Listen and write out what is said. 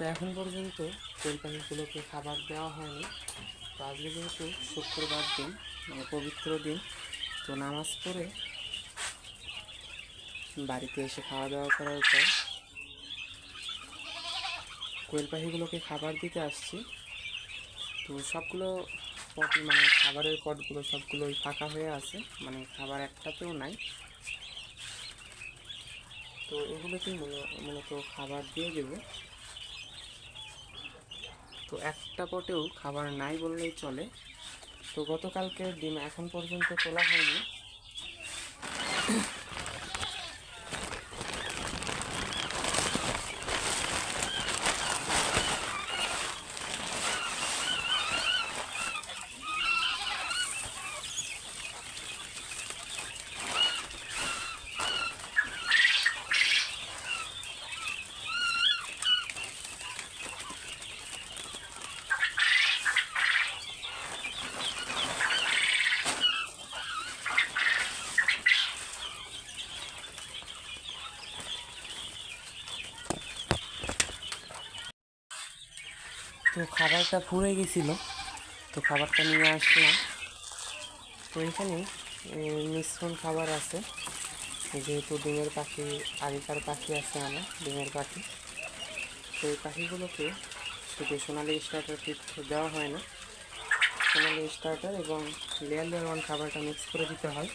তো এখন পর্যন্ত কোয়েল পাখিগুলোকে খাবার দেওয়া হয়নি। তো আজকে যেহেতু শুক্রবার দিন মানে পবিত্র দিন, তো নামাজ পড়ে বাড়িতে এসে খাওয়া দাওয়া করার পর কোয়েল পাখিগুলোকে খাবার দিতে আসছি। তো সবগুলো পট মানে খাবারের পটগুলো সবগুলোই ফাঁকা হয়ে আছে মানে খাবার একটাতেও নাই। তো এগুলোকেই মূল- মূলত খাবার দিয়ে দেবো। তো একটা পটেও খাবার নাই বললেই চলে। তো গতকালকে ডিম এখন পর্যন্ত তোলা হয়নি। তো খাবারটা ফুরে গেছিল। তো খাবারটা নিয়ে আসলাম। তো এখানে মিশ্রণ খাবার আছে। যেহেতু ডিমের পাখি, আগেকার পাখি আছে আমার, ডিমের পাখি। তো এই পাখিগুলোকে শুধু সোনালি স্টার্টার ফিট দেওয়া হয় না। সোনালি স্টার্টার এবং লেয়ার লেয়ার ওয়ান খাবারটা মিক্স করে দিতে হয়।